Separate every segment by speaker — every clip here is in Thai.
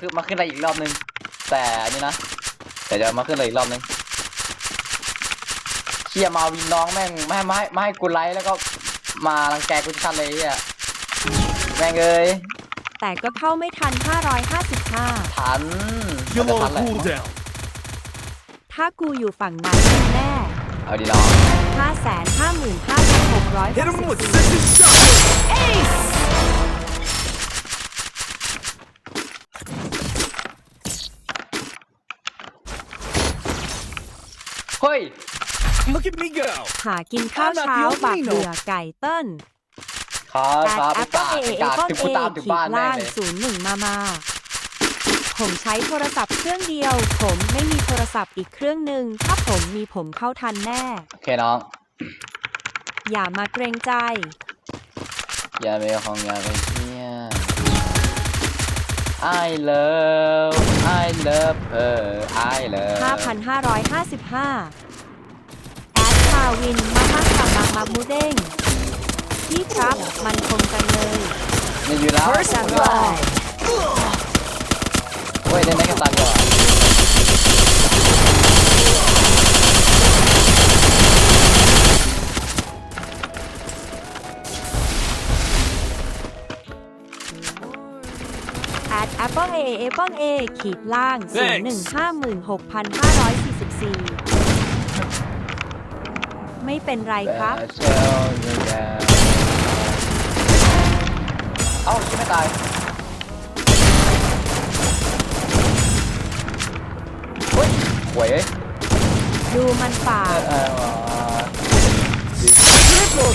Speaker 1: ขึ้นมาขึ้นอะไรอีกรอบนึง แต่อันนี้นะแต่จะมาขึ้นอะไรอีกรอบนึงเชี่ยมาวินน้องแม่งไม่ให้ไม่ให้ไม่ให้กูไลค์แล้วก็มารังแกกูชัดเลยไอ้เฮียแม่งเอ้ย
Speaker 2: แต่ก็เข้าไม่ทัน 555
Speaker 1: ทัน
Speaker 3: You're
Speaker 1: จะทัน
Speaker 3: on
Speaker 1: แหละ
Speaker 3: cooldown.
Speaker 2: ถ้ากูอยู่ฝั่งนั้นแน่
Speaker 1: เอาดีน้อง
Speaker 2: 555,600
Speaker 3: Hit him with sensing shot.
Speaker 1: เฮ้ย
Speaker 3: Look at me go.
Speaker 2: หากินข้าวเช้าบักเบื่อไก่เติ้ล
Speaker 1: ครับ
Speaker 2: แอ
Speaker 1: ครับ
Speaker 2: ดแอ
Speaker 1: ไป
Speaker 2: ปเปิล
Speaker 1: กา
Speaker 2: เอ
Speaker 1: ไป
Speaker 2: เอกาอน
Speaker 1: ถึง
Speaker 2: เอ
Speaker 1: กูตามถึง
Speaker 2: ขี
Speaker 1: บ้า
Speaker 2: ด
Speaker 1: นแม่
Speaker 2: ล่างง
Speaker 1: เลย
Speaker 2: ศูนย์หนึ่งมามา ผมใช้โทรศัพท์เครื่องเดียว ผมไม่มีโทรศัพท์อีกเครื่องหนึ่งถ้าผมมีผมเข้าทันแน่
Speaker 1: โอเคน้อง
Speaker 2: อย่ามาเกรงใจ
Speaker 1: อย่าไปของอย่าไปเที่ย I love I love her I love
Speaker 2: 5,555 แอดคาวิน มามักกับมามามูเด้งพี่ครับ มันคงกันเลย
Speaker 1: นี่อยู่แล้ว
Speaker 2: First blood
Speaker 1: เว้ยเล่นได้กันตัน ก่อน
Speaker 2: แอด Apple A Apple A ขีดล่าง
Speaker 3: Thanks
Speaker 2: 0156,544 ไม่เป็นไรครับ
Speaker 1: แต่เชลอยู่แล้วเอ้าชิบไม่ตาย เฮ้ยหวยเอ้ย
Speaker 2: ดูมันป่า
Speaker 1: เออเออ
Speaker 2: Triple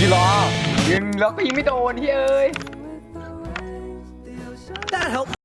Speaker 1: ยิงรอยิงแล้วก็ยิงไม่โดนที่เอ้ย